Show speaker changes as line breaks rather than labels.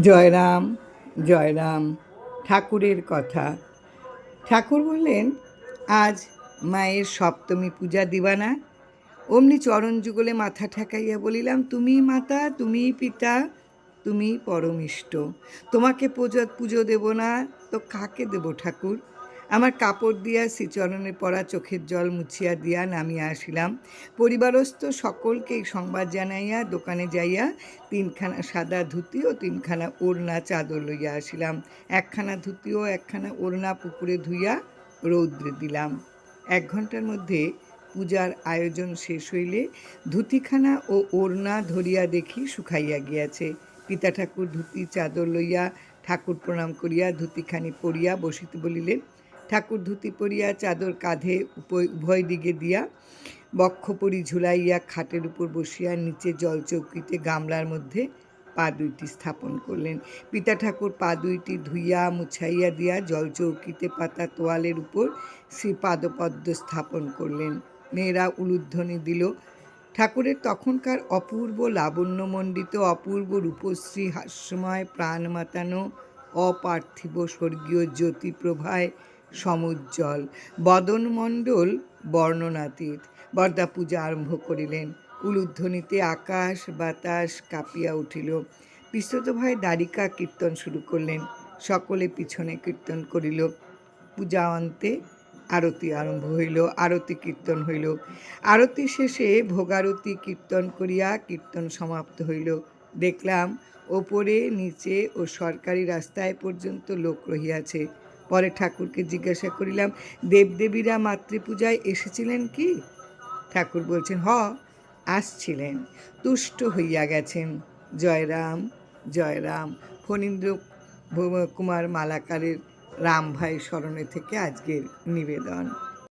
জয়রাম জয়রাম, ঠাকুরের কথা। ঠাকুর বললেন, আজ মায়ের সপ্তমী পূজা দিবা না অমনি চরণ যুগলে মাথা ঠেকাইয়া বলিলাম তুমি মাতা তুমি পিতা তুমি পরমিষ্ট। তোমাকে পুজো পুজো দেব না, তো কাকে দেব ঠাকুর? আমার কাপড় দিয়া শ্রীচরণে পড়া চোখের জল মুছিয়া দিয়া নামিয়া আসিলাম। পরিবারস্থ সকলকে সংবাদ জানাইয়া দোকানে যাইয়া তিনখানা সাদা ধুতি ও তিনখানা ওড়না চাদর লইয়া আসিলাম। একখানা ধুতি ও একখানা ওড়না পুকুরে ধুইয়া রৌদ্রে দিলাম। এক ঘণ্টার মধ্যে পূজার আয়োজন শেষ হইলে ধুতিখানা ও ওড়না ধরিয়া দেখি শুকাইয়া গিয়াছে। পিতা ঠাকুর ধুতি, চাদর লইয়া ঠাকুর প্রণাম করিয়া ধুতিখানি পরিয়া বসিতে বলিলেন ঠাকুর ধুতি পরিয়া, চাদর কাঁধে উভয় দিকে দিয়া বক্ষপরি ঝুলাইয়া খাটের উপর বসিয়া নিচে জলচৌকিতে গামলার মধ্যে পা দুইটি স্থাপন করলেন। পিতা ঠাকুর পা দুইটি ধুইয়া, মুছাইয়া দিয়া জলচৌকিতে পাতা তোয়ালের উপর শ্রী পাদপদ্ম স্থাপন করলেন। মেয়েরা উলুধ্বনি দিল। ঠাকুরের তখনকার অপূর্ব লাবণ্যমণ্ডিত, অপূর্ব রূপশ্রী হাস্যময় প্রাণ মাতানো অপার্থিব স্বর্গীয় জ্যোতিপ্রভায় সমুজ্জ্বল। বদনমণ্ডল বর্ণনাতীত। বরদা পূজা আরম্ভ করিলেন। উলুধ্বনিতে আকাশ বাতাস কাঁপিয়া উঠিল। পিস্তত ভাই দ্বারিকা কীর্তন শুরু করলেন। সকলে পিছনে কীর্তন করিল। পূজা অন্তে আরতি আরম্ভ হইল, আরতি কীর্তন হইল। আরতি শেষে ভোগারতি কীর্তন করিয়া কীর্তন সমাপ্ত হইল। দেখলাম ওপরে, নিচে ও সরকারি রাস্তায় পর্যন্ত লোক রহিয়াছে। পরে ঠাকুরকে জিজ্ঞাসা করিলাম, দেবদেবীরা মাতৃপূজায় এসেছিলেন কি? ঠাকুর বলছেন, হ, আসছিলেন, তুষ্ট হইয়া গেছেন। জয়রাম জয়রাম ফণীন্দ্র কুমার মালাকারের রাম ভাই স্মরণে থেকে আজকের নিবেদন।